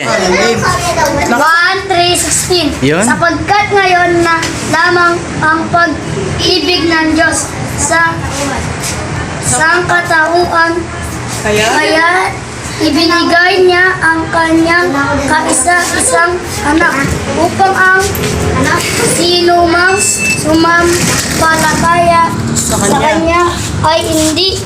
Game. 1.3.16 Yun. Sapagkat ngayon na lamang ang pag-ibig ng Diyos sa sangkatauhan Kaya, kaya ibinigay niya ang kanyang kaisa-isang anak upang ang sino mang sumampalataya sa kanya ay hindi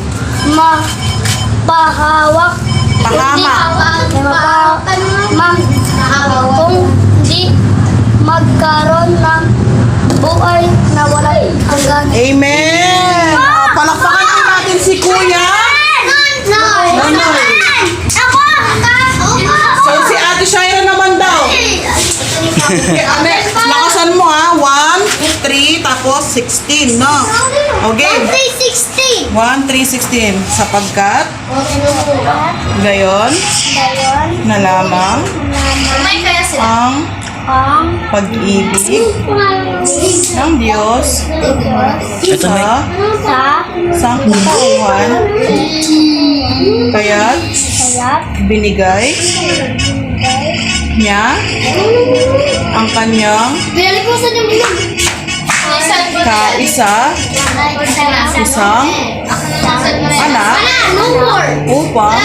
mapahawak Pahama. hindi mapahawak kung di magkaroon ng buhay na walang hanggan. Amen! Ah, palakpakan po natin si Kuya. Nonoy. So, si Ate Shaira naman daw. Okay, ame, lakasan mo ha. 1, 3, tapos 16, no? Okay. 1, 3, 16. Sapagkat, gayon, na lamang ang Ang pag-ibig ng Diyos Ito na. sa sa sangkatauhan kaya't kaya't binigay niya ang kanyang kaisa isang anak upang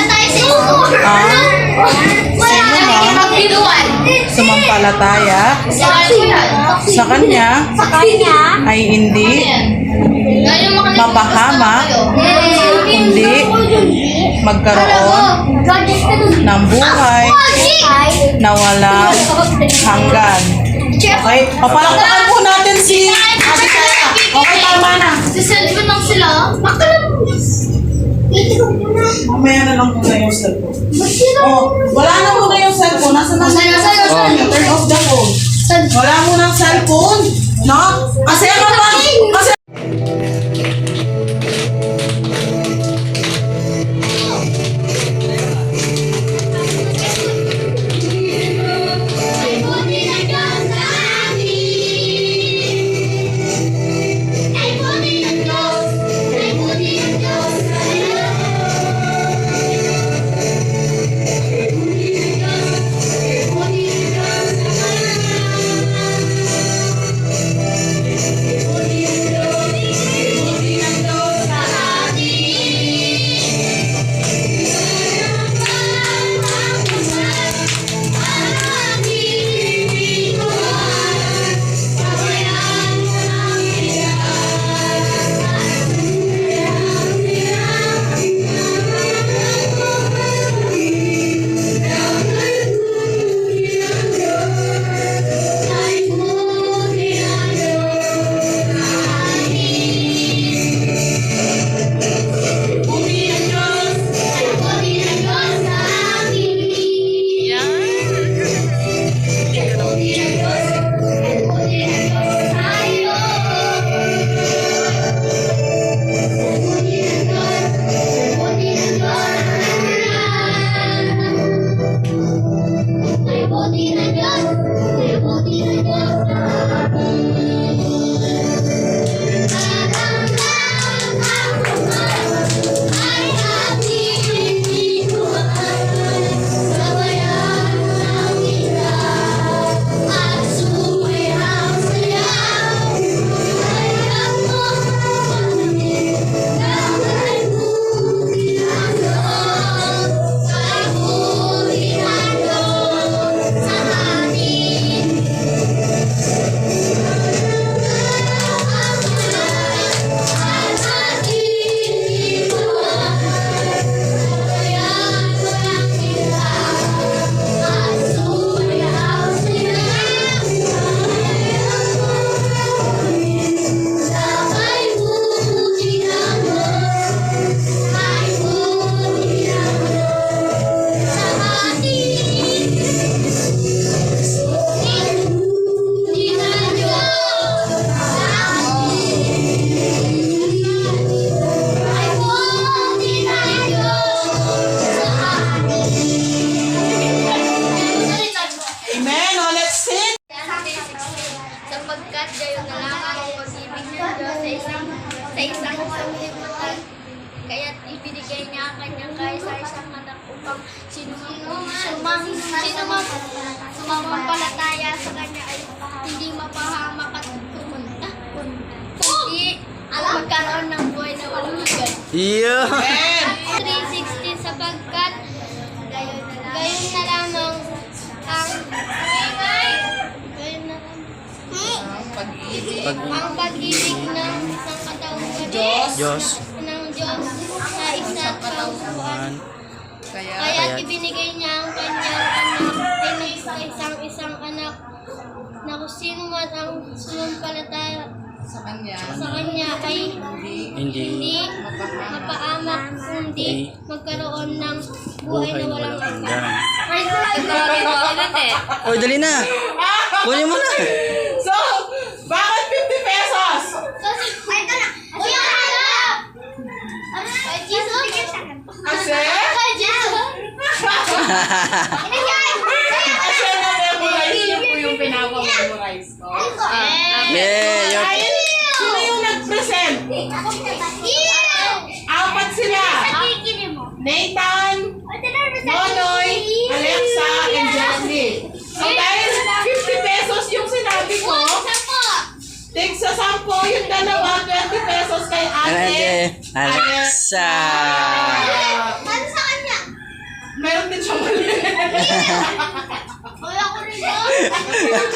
sumampalataya sa kanya ay hindi mapahama kundi magkaroon ng buhay na walang hanggan. Okay? Papalakpakan po natin si Ate Shaira. Okay, tama na. Siselfon lang sila. Baka Mamaya na lang muna yung cellphone. Oh, wala na muna yung cellphone. Nasa na Nasa- nasa- nasa- Oh, Turn off the phone. Wala muna ang cellphone. No? Upang sino sumang sino sumampalataya sa kanya ay hindi mapahamak at kumunta kundi magkaroon ng buhay na walang hanggan. Yeah. Amen. 360 sapagkat gayon na lamang ang gayon na lamang Pag-ibig. Pag ang pag-ibig ng isang katauhan Diyos. Diyos. ng Diyos na isa't kaupuan. Kaya, Kaya Kaya- ibinigay niya ang kanyang anak ay sa isang isang anak na kung sino man ang sumampalataya sa Kanya, sa kanya ay hindi Hindi. hindi mapaamak kundi magkaroon ng buhay Buhay na walang hanggan. hanggan. Oy, dali na. Kunin mo na. So, bakit 50 pesos? Ay, ito na! Uy, ang harap! Jesus! Kasi? Kasi na-memorize niyo po yung pinapa-memorize ko. Yeah, you're... Sino yung nag-present? Apat sila. Nathan, Nonoy, Alexa, and Jasmine. So dahil 50 pesos yung sinabi ko, take sa 10 yung dalawa, 20 pesos kay ate. Ate, Alexa. Ah, Ano sa kanya? meron din siyang mali. Wala ko rin yun.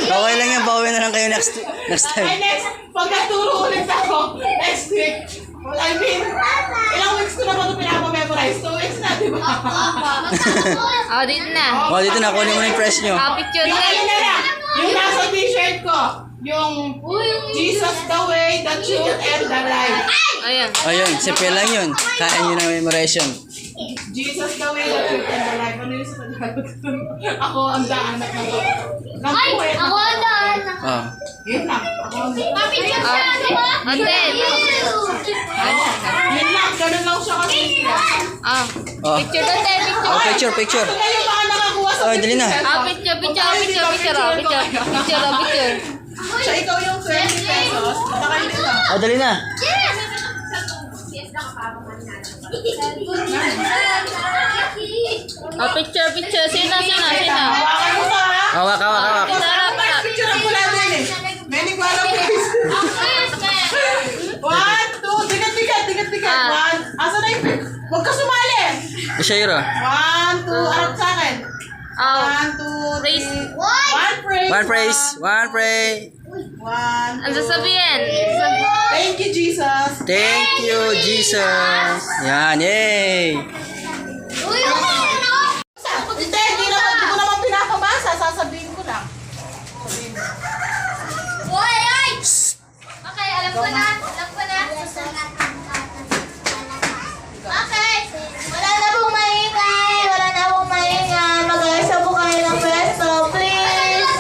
Okay lang yan. Bawi na lang kayo next next Ay, time. next, pag naturo ulit ako, next week. Well, I mean, ilang weeks ko na ba ito pinapamemorize? Two weeks na, di ba? Oh, dito na. Oh, dito na. Kunin mo na yung press nyo. Ah, picture Yung na. ano na lang, yung nasa t-shirt ko, yung Jesus the way, the truth, and the life. Ayan. Ayun, simple lang yun. Kaya nyo na memorization. Jesus the way, the truth, and the life. Ano yung sa Tagalog? Ako ang daan ng Ay, buhay. ako daan. Oh. Yun lang. Ako ang Mapicture siya, ano ba? Ate. Yun lang, ganun lang siya kasi. Ah. Oh. Picture na, te. Picture. Oh, picture, picture. Ito kayo baka nakakuha sa Oh, dali na. 50 pesos. Ah, picture, picture, picture, picture, oh, picture. Picture, oh, picture. Siya ikaw yung 20 pesos. Baka kayo dito. Oh, dali na. Oh, picture, picture. Sino, sino, sino? Hawak, hawak, hawak. Sarap, sarap. Picture ang pula din eh. Many guala please. One, two, tigat, tigat, tigat, tigat. Ah. One. Asa na yung? Huwag ka sumali. Ishairo. One, two, harap sa akin. Oh. One, two, Praise. three. One praise. One praise. One pray. One, Ang two. sasabihin. Thank you, Jesus. Thank you, Jesus. Yan, yay. Uy, ano? Hindi, hindi naman, hindi ko naman pinapabasa. Sasabihin ko lang. Uy, ay! Okay, alam ko na. Alam ko na. Okay. Wala na pong maingay. Wala na pong maingay. Mag-ayos po kayo ng pwesto, please.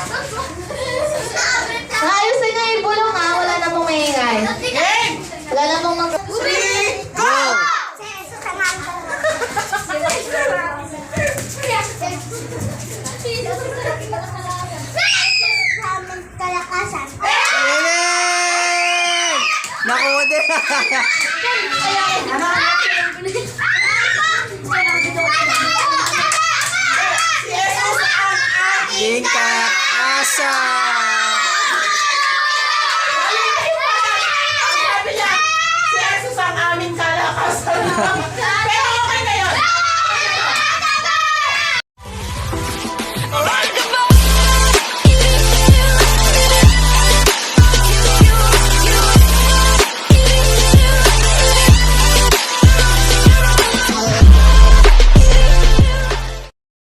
Ayusin nga yung bulong ha. Wala na pong maingay. Game! Wala na pong mag... Three, go! Kalakasan. Yay! Nakuha din. Aking kaasa. Sabi niya, si Jesus ang aming kalakasan.